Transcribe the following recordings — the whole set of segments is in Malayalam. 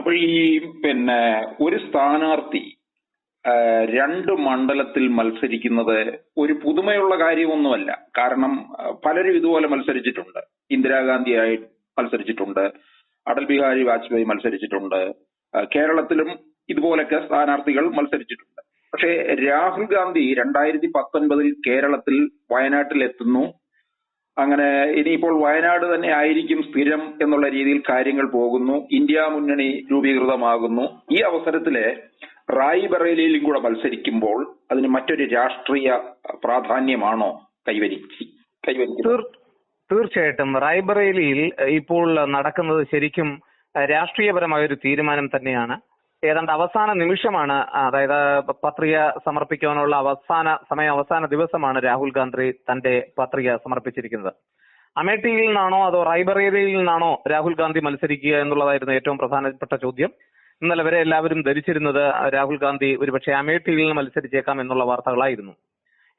അപ്പോൾ ഈ പിന്നെ ഒരു സ്ഥാനാർത്ഥി രണ്ട് മണ്ഡലത്തിൽ മത്സരിക്കുന്നത് ഒരു പുതുമയുള്ള കാര്യമൊന്നുമല്ല. കാരണം പലരും ഇതുപോലെ മത്സരിച്ചിട്ടുണ്ട്. ഇന്ദിരാഗാന്ധിയായി മത്സരിച്ചിട്ടുണ്ട്. അടൽ ബിഹാരി വാജ്പേയി മത്സരിച്ചിട്ടുണ്ട്. കേരളത്തിലും ഇതുപോലൊക്കെ സ്ഥാനാർത്ഥികൾ മത്സരിച്ചിട്ടുണ്ട്. പക്ഷേ രാഹുൽ ഗാന്ധി രണ്ടായിരത്തി പത്തൊൻപതിൽ കേരളത്തിൽ വയനാട്ടിൽ എത്തുന്നു അങ്ങനെ ഇനിയിപ്പോൾ വയനാട് തന്നെ ആയിരിക്കും സ്ഥിരം എന്നുള്ള രീതിയിൽ കാര്യങ്ങൾ പോകുന്നു. ഇന്ത്യ മുന്നണി രൂപീകൃതമാകുന്നു. ഈ അവസരത്തിൽ റായ്ബറേലിയിലും കൂടെ മത്സരിക്കുമ്പോൾ അതിന് മറ്റൊരു രാഷ്ട്രീയ പ്രാധാന്യമാണോ കൈവരിച്ച് കൈവരിക്കുന്നത്? തീർച്ചയായിട്ടും. റായ്ബറേലിയിൽ ഇപ്പോൾ നടക്കുന്നത് ശരിക്കും രാഷ്ട്രീയപരമായ ഒരു തീരുമാനം തന്നെയാണ്. ഏതാണ്ട് അവസാന നിമിഷമാണ് അതായത് പത്രിക സമർപ്പിക്കാനുള്ള അവസാന സമയം അവസാന ദിവസമാണ് രാഹുൽ ഗാന്ധി തന്റെ പത്രിക സമർപ്പിച്ചിരിക്കുന്നത്. അമേഠിയിൽ നിന്നാണോ അതോ റായ്ബറേലിയിൽ നിന്നാണോ രാഹുൽ ഗാന്ധി മത്സരിക്കുക എന്നുള്ളതായിരുന്നു ഏറ്റവും പ്രധാനപ്പെട്ട ചോദ്യം. ഇന്നലെ വരെ എല്ലാവരും ധരിച്ചിരുന്നത് രാഹുൽ ഗാന്ധി ഒരുപക്ഷെ അമേഠിയിൽ നിന്ന് മത്സരിച്ചേക്കാം എന്നുള്ള വാർത്തകളായിരുന്നു.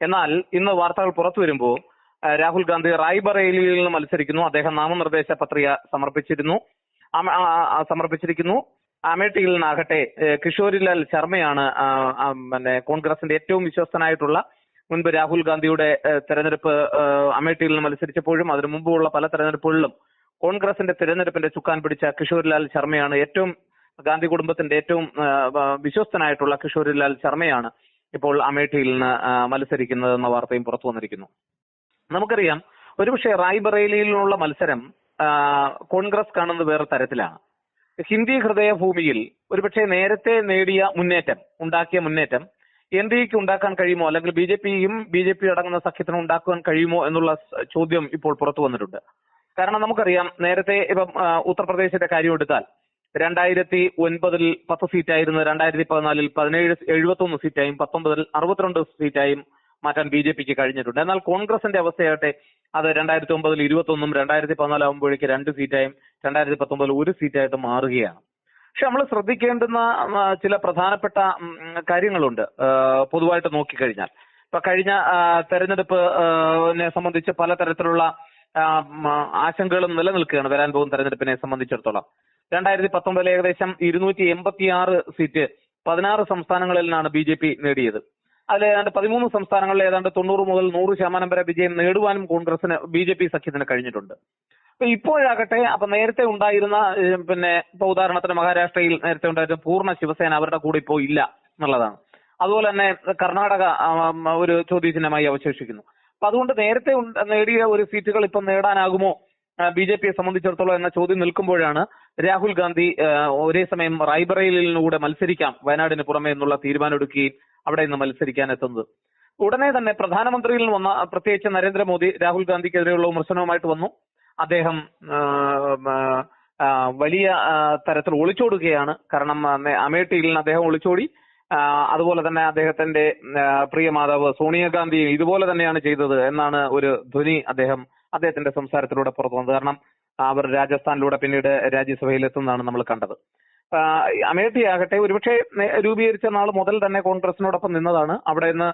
എന്നാൽ ഇന്ന് വാർത്തകൾ പുറത്തു വരുമ്പോൾ രാഹുൽ ഗാന്ധി റായ്ബറേലിയിൽ നിന്ന് മത്സരിക്കുന്നു അദ്ദേഹം നാമനിർദ്ദേശ പത്രിക സമർപ്പിച്ചിരുന്നു സമർപ്പിച്ചിരിക്കുന്നു. അമേഠിയിൽ നിന്നാകട്ടെ കിഷോരിലാൽ ശർമ്മയാണ് പിന്നെ കോൺഗ്രസിന്റെ ഏറ്റവും വിശ്വസ്തനായിട്ടുള്ള മുൻപ് രാഹുൽ ഗാന്ധിയുടെ തെരഞ്ഞെടുപ്പ് അമേഠിയിൽ നിന്ന് മത്സരിച്ചപ്പോഴും അതിനു മുമ്പുള്ള പല തെരഞ്ഞെടുപ്പുകളിലും കോൺഗ്രസിന്റെ തെരഞ്ഞെടുപ്പിന്റെ ചുക്കാൻ പിടിച്ച കിഷോരിലാൽ ശർമ്മയാണ് ഏറ്റവും ഗാന്ധി കുടുംബത്തിന്റെ ഏറ്റവും വിശ്വസ്തനായിട്ടുള്ള കിഷോരിലാൽ ശർമ്മയാണ് ഇപ്പോൾ അമേഠിയിൽ നിന്ന് മത്സരിക്കുന്നത് എന്ന വാർത്തയും പുറത്തു വന്നിരിക്കുന്നു. നമുക്കറിയാം ഒരുപക്ഷെ റായ്ബറേലിയിലുള്ള മത്സരം കോൺഗ്രസ് കാണുന്നത് വേറെ തരത്തിലാണ്. ഹിന്ദി ഹൃദയഭൂമിയിൽ ഒരുപക്ഷെ നേരത്തെ നേടിയ മുന്നേറ്റം ഉണ്ടാക്കിയ മുന്നേറ്റം എൻ ഡി എക്ക് ഉണ്ടാക്കാൻ കഴിയുമോ? അല്ലെങ്കിൽ ബി ജെ പിയും ബി ജെ പി അടങ്ങുന്ന സഖ്യത്തിന് ഉണ്ടാക്കാൻ കഴിയുമോ എന്നുള്ള ചോദ്യം ഇപ്പോൾ പുറത്തു വന്നിട്ടുണ്ട്. കാരണം നമുക്കറിയാം നേരത്തെ ഇപ്പം ഉത്തർപ്രദേശിന്റെ കാര്യം എടുത്താൽ രണ്ടായിരത്തി ഒൻപതിൽ പത്ത് സീറ്റായിരുന്നു രണ്ടായിരത്തി പതിനാലിൽ പതിനേഴ് എഴുപത്തൊന്ന് സീറ്റായും പത്തൊമ്പതിൽ അറുപത്തിരണ്ട് സീറ്റായും മാറ്റാൻ ബി ജെ പിക്ക് കഴിഞ്ഞിട്ടുണ്ട്. എന്നാൽ കോൺഗ്രസിന്റെ അവസ്ഥയാകട്ടെ അത് രണ്ടായിരത്തി ഒമ്പതിൽ ഇരുപത്തൊന്നും രണ്ടായിരത്തി പതിനാലാകുമ്പോഴേക്ക് രണ്ട് സീറ്റായും രണ്ടായിരത്തി പത്തൊമ്പതിൽ ഒരു സീറ്റായിട്ട് മാറുകയാണ്. പക്ഷെ നമ്മൾ ശ്രദ്ധിക്കേണ്ടുന്ന ചില പ്രധാനപ്പെട്ട കാര്യങ്ങളുണ്ട്. പൊതുവായിട്ട് നോക്കിക്കഴിഞ്ഞാൽ. ഇപ്പൊ കഴിഞ്ഞ തെരഞ്ഞെടുപ്പിനെ തെരഞ്ഞെടുപ്പ് സംബന്ധിച്ച് പലതരത്തിലുള്ള ആശങ്കകളും നിലനിൽക്കുകയാണ് വരാൻ പോകുന്ന തെരഞ്ഞെടുപ്പിനെ സംബന്ധിച്ചിടത്തോളം. രണ്ടായിരത്തി പത്തൊമ്പതിൽ ഏകദേശം ഇരുന്നൂറ്റി എൺപത്തി ആറ് സീറ്റ് പതിനാറ് സംസ്ഥാനങ്ങളിൽ നിന്നാണ് ബി ജെ പി നേടിയത്. അതിൽ ഏതാണ്ട് പതിമൂന്ന് സംസ്ഥാനങ്ങളിൽ ഏതാണ്ട് തൊണ്ണൂറ് മുതൽ നൂറ് ശതമാനം വരെ വിജയം നേടുവാനും കോൺഗ്രസിന് ബി ജെ പി സഖ്യത്തിന് കഴിഞ്ഞിട്ടുണ്ട്. അപ്പൊ ഇപ്പോഴാകട്ടെ അപ്പൊ നേരത്തെ ഉണ്ടായിരുന്ന പിന്നെ ഇപ്പൊ ഉദാഹരണത്തിന് മഹാരാഷ്ട്രയിൽ നേരത്തെ ഉണ്ടായിരുന്ന പൂർണ ശിവസേന അവരുടെ കൂടെ ഇപ്പോ ഇല്ല എന്നുള്ളതാണ്. അതുപോലെ തന്നെ കർണാടക ഒരു ചോദ്യചിഹ്നമായി അവശേഷിക്കുന്നു. അപ്പൊ അതുകൊണ്ട് നേരത്തെ നേടിയ ഒരു സീറ്റുകൾ ഇപ്പം നേടാനാകുമോ? ബി ജെ പിയെ സംബന്ധിച്ചിടത്തോളം എന്ന ചോദ്യം നിൽക്കുമ്പോഴാണ് രാഹുൽ ഗാന്ധി ഒരേ സമയം റായ്ബറേലിലൂടെ മത്സരിക്കാം വയനാടിന് പുറമെ എന്നുള്ള തീരുമാനമെടുക്കുകയും അവിടെ നിന്ന് മത്സരിക്കാൻ എത്തുന്നത് ഉടനെ തന്നെ പ്രധാനമന്ത്രിയിൽ വന്ന പ്രത്യേകിച്ച് നരേന്ദ്രമോദി രാഹുൽ ഗാന്ധിക്കെതിരെയുള്ള വിമർശനവുമായിട്ട് വന്നു. അദ്ദേഹം വലിയ തരത്തിൽ ഒളിച്ചോടുകയാണ്. കാരണം അമേഠിയിൽ നിന്ന് അദ്ദേഹം ഒളിച്ചോടി അതുപോലെ തന്നെ അദ്ദേഹത്തിന്റെ പ്രിയ മാതാവ് സോണിയാഗാന്ധി ഇതുപോലെ തന്നെയാണ് ചെയ്തത് എന്നാണ് ഒരു ധ്വനി അദ്ദേഹം അദ്ദേഹത്തിന്റെ സംസാരത്തിലൂടെ പുറത്തു വന്നത് കാരണം അവർ രാജസ്ഥാനിലൂടെ പിന്നീട് രാജ്യസഭയിൽ എത്തുന്നതാണ് നമ്മൾ കണ്ടത്. ആ, അമേഠി ആകട്ടെ ഒരുപക്ഷെ രൂപീകരിച്ച നാൾ മുതൽ തന്നെ കോൺഗ്രസിനോടൊപ്പം നിന്നതാണ്. അവിടെ നിന്ന്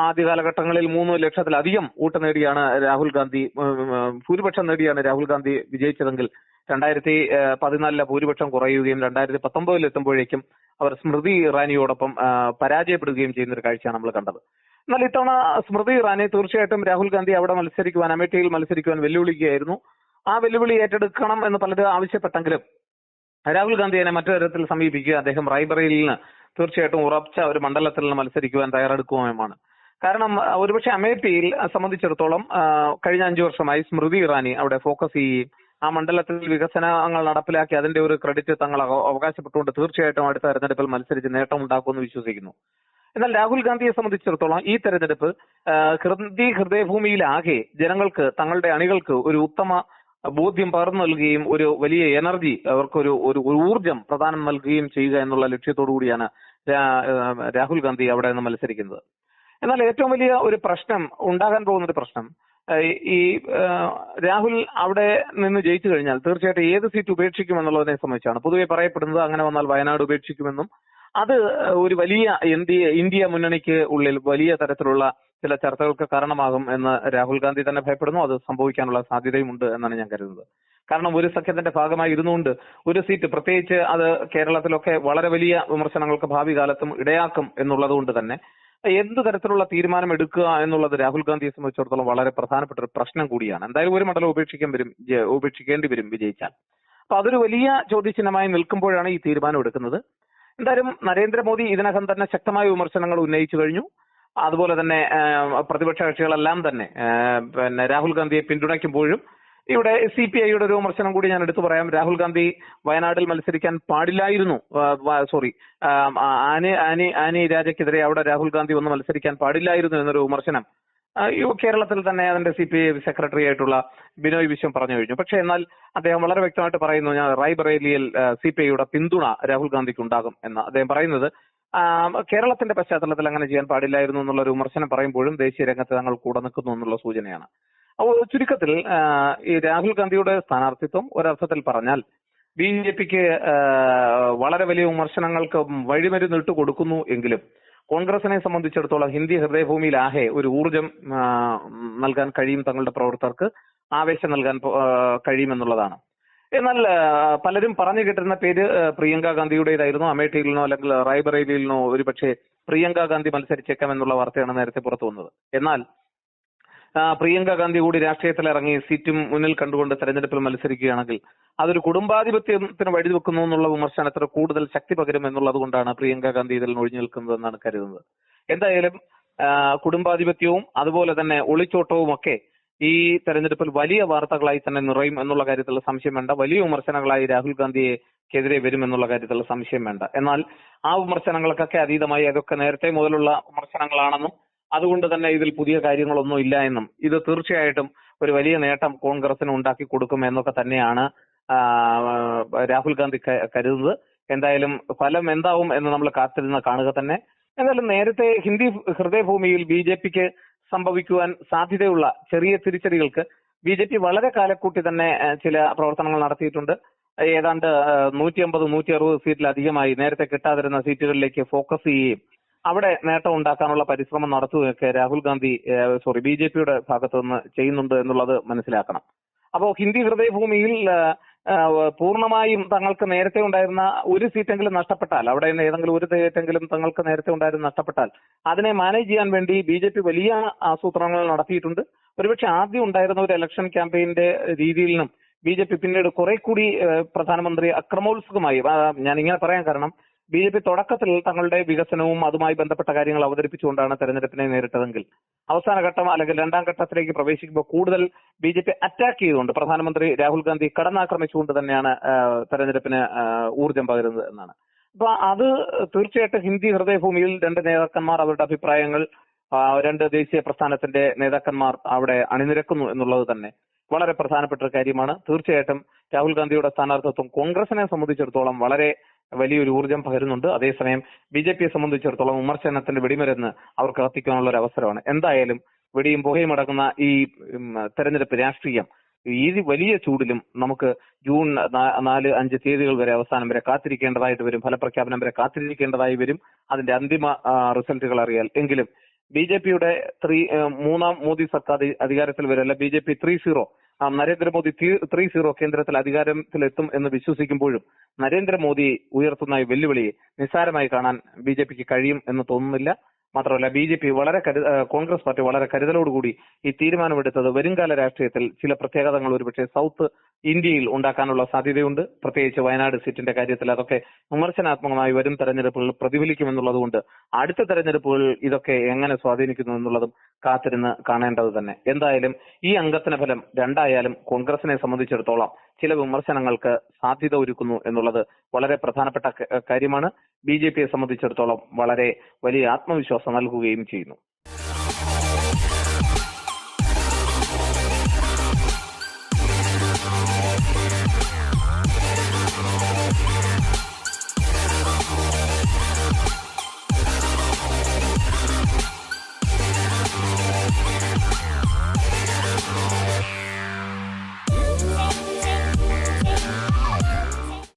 ആദ്യ കാലഘട്ടങ്ങളിൽ മൂന്ന് ലക്ഷത്തിലധികം വോട്ട് നേടിയാണ് രാഹുൽ ഗാന്ധി ഭൂരിപക്ഷം നേടിയാണ് രാഹുൽ ഗാന്ധി വിജയിച്ചതെങ്കിൽ രണ്ടായിരത്തി പതിനാലിലെ ഭൂരിപക്ഷം കുറയുകയും രണ്ടായിരത്തി പത്തൊമ്പതിൽ എത്തുമ്പോഴേക്കും അവർ സ്മൃതി ഇറാനിയോടൊപ്പം പരാജയപ്പെടുകയും ചെയ്യുന്ന ഒരു കാഴ്ചയാണ് നമ്മൾ കണ്ടത്. എന്നാൽ ഇത്തവണ സ്മൃതി ഇറാനി തീർച്ചയായിട്ടും രാഹുൽ ഗാന്ധി അവിടെ മത്സരിക്കുവാൻ അമേഠിയിൽ മത്സരിക്കുവാൻ വെല്ലുവിളിക്കുകയായിരുന്നു. ആ വെല്ലുവിളി ഏറ്റെടുക്കണം എന്ന് പലരും ആവശ്യപ്പെട്ടെങ്കിലും രാഹുൽ ഗാന്ധി മറ്റൊരു മറ്റു തരത്തിൽ സമീപിക്കുക അദ്ദേഹം റായ്ബറയിൽ നിന്ന് തീർച്ചയായിട്ടും ഉറച്ച ഒരു മണ്ഡലത്തിൽ നിന്ന് മത്സരിക്കുവാൻ തയ്യാറെടുക്കുകയുമാണ് കാരണം ഒരുപക്ഷെ അമേഠിയിൽ സംബന്ധിച്ചിടത്തോളം കഴിഞ്ഞ അഞ്ചു വർഷമായി സ്മൃതി ഇറാനി അവിടെ ഫോക്കസ് ചെയ്യുകയും ആ മണ്ഡലത്തിൽ വികസനങ്ങൾ നടപ്പിലാക്കി അതിന്റെ ഒരു ക്രെഡിറ്റ് തങ്ങൾ അവകാശപ്പെട്ടുകൊണ്ട് തീർച്ചയായിട്ടും അടുത്ത തെരഞ്ഞെടുപ്പിൽ മത്സരിച്ച് നേട്ടം ഉണ്ടാക്കുമെന്ന് വിശ്വസിക്കുന്നു. എന്നാൽ രാഹുൽ ഗാന്ധിയെ സംബന്ധിച്ചിടത്തോളം ഈ തെരഞ്ഞെടുപ്പ് ഹൃദയ ഹൃദയഭൂമിയിലാകെ ജനങ്ങൾക്ക് തങ്ങളുടെ അണികൾക്ക് ഒരു ഉത്തമ ബോധ്യം പകർന്നു നൽകുകയും ഒരു വലിയ എനർജി അവർക്കൊരു ഒരു ഊർജം പ്രദാനം നൽകുകയും ചെയ്യുക എന്നുള്ള ലക്ഷ്യത്തോടു കൂടിയാണ് രാഹുൽ ഗാന്ധി അവിടെ നിന്ന് മത്സരിക്കുന്നത്. എന്നാൽ ഏറ്റവും വലിയ ഒരു പ്രശ്നം ഉണ്ടാകാൻ പോകുന്ന ഒരു പ്രശ്നം ഈ- രാഹുൽ അവിടെ നിന്ന് ജയിച്ചു കഴിഞ്ഞാൽ തീർച്ചയായിട്ടും ഏത് സീറ്റ് ഉപേക്ഷിക്കുമെന്നുള്ളതിനെ സംബന്ധിച്ചാണ് പൊതുവെ പറയപ്പെടുന്നത്. അങ്ങനെ വന്നാൽ വയനാട് ഉപേക്ഷിക്കുമെന്നും അത് ഒരു വലിയ ഇന്ത്യ മുന്നണിക്ക് ഉള്ളിൽ വലിയ തരത്തിലുള്ള ചില ചർച്ചകൾക്ക് കാരണമാകും എന്ന് രാഹുൽ ഗാന്ധി തന്നെ ഭയപ്പെടുന്നു. അത് സംഭവിക്കാനുള്ള സാധ്യതയുമുണ്ട് എന്നാണ് ഞാൻ കരുതുന്നത്. കാരണം ഒരു സഖ്യത്തിന്റെ ഭാഗമായി ഇരുന്നുകൊണ്ട് ഒരു സീറ്റ് പ്രത്യേകിച്ച് അത് കേരളത്തിലൊക്കെ വളരെ വലിയ വിമർശനങ്ങൾക്ക് ഭാവി കാലത്തും ഇടയാക്കും എന്നുള്ളതുകൊണ്ട് തന്നെ എന്ത് തരത്തിലുള്ള തീരുമാനം എടുക്കുക എന്നുള്ളത് രാഹുൽ ഗാന്ധിയെ സംബന്ധിച്ചിടത്തോളം വളരെ പ്രധാനപ്പെട്ട ഒരു പ്രശ്നം കൂടിയാണ്. എന്തായാലും ഒരു മണ്ഡലം ഉപേക്ഷിക്കാൻ വരും ഉപേക്ഷിക്കേണ്ടി വരും വിജയിച്ചാൽ. അപ്പൊ അതൊരു വലിയ ചോദ്യചിഹ്നമായി നിൽക്കുമ്പോഴാണ് ഈ തീരുമാനം എടുക്കുന്നത്. എന്തായാലും നരേന്ദ്രമോദി ഇതിനകം തന്നെ ശക്തമായ വിമർശനങ്ങൾ ഉന്നയിച്ചു കഴിഞ്ഞു. അതുപോലെ തന്നെ പ്രതിപക്ഷ കക്ഷികളെല്ലാം തന്നെ പിന്നെ രാഹുൽ ഗാന്ധിയെ പിന്തുണയ്ക്കുമ്പോഴും ഇവിടെ സി പി ഐയുടെ ഒരു വിമർശനം കൂടി ഞാൻ എടുത്തു പറയാം. രാഹുൽ ഗാന്ധി വയനാട്ടിൽ മത്സരിക്കാൻ പാടില്ലായിരുന്നു. സോറി ആനി ആനി ആനി രാജയ്ക്കെതിരെ അവിടെ രാഹുൽ ഗാന്ധി ഒന്ന് മത്സരിക്കാൻ പാടില്ലായിരുന്നു എന്നൊരു വിമർശനം കേരളത്തിൽ തന്നെ അതിന്റെ സി പി ഐ സെക്രട്ടറി ആയിട്ടുള്ള ബിനോയ് വിശ്വം പറഞ്ഞു കഴിഞ്ഞു. പക്ഷെ എന്നാൽ അദ്ദേഹം വളരെ വ്യക്തമായിട്ട് പറയുന്നു ഞാൻ റായ്ബറേലിയിൽ സി പി ഐയുടെ പിന്തുണ രാഹുൽ ഗാന്ധിക്ക് ഉണ്ടാകും എന്ന് അദ്ദേഹം പറയുന്നത്. കേരളത്തിന്റെ പശ്ചാത്തലത്തിൽ അങ്ങനെ ചെയ്യാൻ പാടില്ലായിരുന്നു എന്നുള്ള ഒരു വിമർശനം പറയുമ്പോഴും ദേശീയ രംഗത്ത് തങ്ങൾ കൂടെ നിൽക്കുന്നു എന്നുള്ള സൂചനയാണ്. അപ്പോൾ ചുരുക്കത്തിൽ ഈ രാഹുൽ ഗാന്ധിയുടെ സ്ഥാനാർത്ഥിത്വം ഒരർത്ഥത്തിൽ പറഞ്ഞാൽ ബി ജെ പിക്ക് വളരെ വലിയ വിമർശനങ്ങൾക്ക് വഴിമരുന്ന് കൊടുക്കുന്നു എങ്കിലും കോൺഗ്രസിനെ സംബന്ധിച്ചിടത്തോളം ഹിന്ദി ഹൃദയഭൂമിയിലാകെ ഒരു ഊർജം നൽകാൻ കഴിയും തങ്ങളുടെ പ്രവർത്തകർക്ക് ആവേശം നൽകാൻ കഴിയുമെന്നുള്ളതാണ് എന്നാൽ പലരും പറഞ്ഞു കേട്ടിരുന്ന പേര് പ്രിയങ്ക ഗാന്ധിയുടേതായിരുന്നു. അമേഠിയിൽ നിന്നോ അല്ലെങ്കിൽ റായ്ബറേലിയിൽ നിന്നോ ഒരുപക്ഷെ പ്രിയങ്ക ഗാന്ധി മത്സരിച്ചേക്കാം എന്നുള്ള വാർത്തയാണ് നേരത്തെ പുറത്തു വന്നത്. എന്നാൽ പ്രിയങ്ക ഗാന്ധി കൂടി രാഷ്ട്രീയത്തിൽ ഇറങ്ങി സീറ്റും മുന്നിൽ കണ്ടുകൊണ്ട് തെരഞ്ഞെടുപ്പിൽ മത്സരിക്കുകയാണെങ്കിൽ അതൊരു കുടുംബാധിപത്യത്തിന് വഴിവെക്കുന്നു എന്നുള്ള വിമർശനത്തിന് കൂടുതൽ ശക്തി പകരും എന്നുള്ളത് കൊണ്ടാണ് പ്രിയങ്ക ഗാന്ധി ഇതിൽ ഒഴിഞ്ഞു നിൽക്കുന്നതെന്നാണ് കരുതുന്നത്. എന്തായാലും കുടുംബാധിപത്യവും അതുപോലെ തന്നെ ഒളിച്ചോട്ടവും ഒക്കെ ഈ തെരഞ്ഞെടുപ്പിൽ വലിയ വാർത്തകളായി തന്നെ നിറയും എന്നുള്ള കാര്യത്തിൽ സംശയം വേണ്ട. വലിയ വിമർശനങ്ങളായി രാഹുൽ ഗാന്ധിയെ ഗാന്ധിയെക്കെതിരെ വരും എന്നുള്ള കാര്യത്തിൽ സംശയം വേണ്ട. എന്നാൽ ആ വിമർശനങ്ങൾക്കൊക്കെ അതീതമായി അതൊക്കെ നേരത്തെ മുതലുള്ള വിമർശനങ്ങളാണെന്നും അതുകൊണ്ട് തന്നെ ഇതിൽ പുതിയ കാര്യങ്ങളൊന്നും ഇല്ല എന്നും ഇത് തീർച്ചയായിട്ടും ഒരു വലിയ നേട്ടം കോൺഗ്രസിന് ഉണ്ടാക്കി കൊടുക്കും എന്നൊക്കെ തന്നെയാണ് രാഹുൽ ഗാന്ധി കരുതുന്നത്. എന്തായാലും ഫലം എന്താവും എന്ന് നമ്മൾ കാത്തിരുന്ന് കാണുക തന്നെ. എന്തായാലും നേരത്തെ ഹിന്ദി ഹൃദയഭൂമിയിൽ ബി ജെ പിക്ക് സംഭവിക്കുവാൻ സാധ്യതയുള്ള ചെറിയ തിരിച്ചടികൾക്ക് ബി ജെ പി വളരെ കാലക്കൂട്ടി തന്നെ ചില പ്രവർത്തനങ്ങൾ നടത്തിയിട്ടുണ്ട്. ഏതാണ്ട് നൂറ്റി അമ്പത് നൂറ്റി അറുപത് സീറ്റിലധികമായി നേരത്തെ കിട്ടാതിരുന്ന സീറ്റുകളിലേക്ക് ഫോക്കസ് ചെയ്യുകയും അവിടെ നേട്ടം ഉണ്ടാക്കാനുള്ള പരിശ്രമം നടത്തുകയൊക്കെ Rahul Gandhi sorry B J പിയുടെ ഭാഗത്തു നിന്ന് ചെയ്യുന്നുണ്ട് എന്നുള്ളത് മനസ്സിലാക്കണം. അപ്പോ ഹിന്ദി ഹൃദയഭൂമിയിൽ പൂർണമായും തങ്ങൾക്ക് നേരത്തെ ഉണ്ടായിരുന്ന ഒരു സീറ്റെങ്കിലും നഷ്ടപ്പെട്ടാൽ അവിടെ നിന്ന് ഏതെങ്കിലും ഒരു സീറ്റെങ്കിലും തങ്ങൾക്ക് നേരത്തെ ഉണ്ടായിരുന്ന നഷ്ടപ്പെട്ടാൽ അതിനെ മാനേജ് ചെയ്യാൻ വേണ്ടി ബി ജെ പി വലിയ ആസൂത്രണങ്ങൾ നടത്തിയിട്ടുണ്ട്. ഒരുപക്ഷെ ആദ്യം ഉണ്ടായിരുന്ന ഒരു ഇലക്ഷൻ ക്യാമ്പയിന്റെ രീതിയിൽ നിന്നും ബി ജെ പി പിന്നീട് കുറെ കൂടി പ്രധാനമന്ത്രി അക്രമോത്സുകമായി. ഞാൻ ഇങ്ങനെ പറയാൻ കാരണം ബി ജെ പി തുടക്കത്തിൽ തങ്ങളുടെ വികസനവും അതുമായി ബന്ധപ്പെട്ട കാര്യങ്ങൾ അവതരിപ്പിച്ചുകൊണ്ടാണ് തെരഞ്ഞെടുപ്പിനെ നേരിട്ടതെങ്കിൽ അവസാന ഘട്ടം അല്ലെങ്കിൽ രണ്ടാം ഘട്ടത്തിലേക്ക് പ്രവേശിക്കുമ്പോൾ കൂടുതൽ ബി ജെ പി അറ്റാക്ക് ചെയ്തുകൊണ്ട് പ്രധാനമന്ത്രി രാഹുൽ ഗാന്ധി കടന്നാക്രമിച്ചുകൊണ്ട് തന്നെയാണ് തെരഞ്ഞെടുപ്പിന് ഊർജം പകരുന്നത് എന്നാണ്. അപ്പൊ അത് തീർച്ചയായിട്ടും ഹിന്ദി ഹൃദയഭൂമിയിൽ രണ്ട് നേതാക്കന്മാർ അവരുടെ അഭിപ്രായങ്ങൾ രണ്ട് ദേശീയ പ്രസ്ഥാനത്തിന്റെ നേതാക്കന്മാർ അവിടെ അണിനിരക്കുന്നു എന്നുള്ളത് തന്നെ വളരെ പ്രധാനപ്പെട്ട ഒരു കാര്യമാണ്. തീർച്ചയായിട്ടും രാഹുൽ ഗാന്ധിയുടെ സ്ഥാനാർത്ഥിത്വം കോൺഗ്രസിനെ സംബന്ധിച്ചിടത്തോളം വളരെ വലിയൊരു ഊർജം പകരുന്നുണ്ട്. അതേസമയം ബി ജെ പിയെ സംബന്ധിച്ചിടത്തോളം വിമർശനത്തിന്റെ വെടിമരുന്ന് അവർക്ക് കത്തിക്കാനുള്ള ഒരു അവസരമാണ് എന്തായാലും വെടിയും പുകയും അടങ്ങുന്ന ഈ തെരഞ്ഞെടുപ്പ് രാഷ്ട്രീയം ഈ വലിയ ചൂടിലും നമുക്ക് ജൂൺ നാല് അഞ്ച് തീയതികൾ വരെ അവസാനം വരെ കാത്തിരിക്കേണ്ടതായിട്ട് വരും. ഫലപ്രഖ്യാപനം വരെ കാത്തിരിക്കേണ്ടതായി വരും. അതിന്റെ അന്തിമ റിസൾട്ടുകൾ അറിയാൽ എങ്കിലും ബി ജെ പിയുടെ ത്രീ മൂന്നാം മോദി സർക്കാർ അധികാരത്തിൽ വരും അല്ല B J P three zero. Narendra Modi three zero കേന്ദ്രത്തിൽ അധികാരത്തിലെത്തും എന്ന് വിശ്വസിക്കുമ്പോഴും നരേന്ദ്രമോദി ഉയർത്തുന്ന ഈ വെല്ലുവിളിയെ നിസ്സാരമായി കാണാൻ ബി ജെ പിക്ക് കഴിയും എന്ന് തോന്നുന്നില്ല. മാത്രമല്ല ബി ജെ പി വളരെ കരു- കോൺഗ്രസ് പാർട്ടി വളരെ കരുതലോടുകൂടി ഈ തീരുമാനമെടുത്തത് വരുംകാല രാഷ്ട്രീയത്തിൽ ചില പ്രത്യാഘാതങ്ങൾ ഒരുപക്ഷെ സൗത്ത് ഇന്ത്യയിൽ ഉണ്ടാക്കാനുള്ള സാധ്യതയുണ്ട്. പ്രത്യേകിച്ച് വയനാട് സീറ്റിന്റെ കാര്യത്തിൽ അതൊക്കെ വിമർശനാത്മകമായി വരും തെരഞ്ഞെടുപ്പുകൾ പ്രതിഫലിക്കുമെന്നുള്ളതുകൊണ്ട് അടുത്ത തെരഞ്ഞെടുപ്പുകൾ ഇതൊക്കെ എങ്ങനെ സ്വാധീനിക്കുന്നു എന്നുള്ളതും കാത്തിരുന്ന് കാണേണ്ടത് തന്നെ. എന്തായാലും ഈ അംഗത്തിന് ഫലം രണ്ടായാലും കോൺഗ്രസിനെ സംബന്ധിച്ചിടത്തോളം ചില വിമർശനങ്ങൾക്ക് സാധ്യത ഒരുക്കുന്നു എന്നുള്ളത് വളരെ പ്രധാനപ്പെട്ട കാര്യമാണ്. ബി ജെ പിയെ സംബന്ധിച്ചിടത്തോളം വളരെ വലിയ ആത്മവിശ്വാസം നൽകുകയും ചെയ്യുന്നു.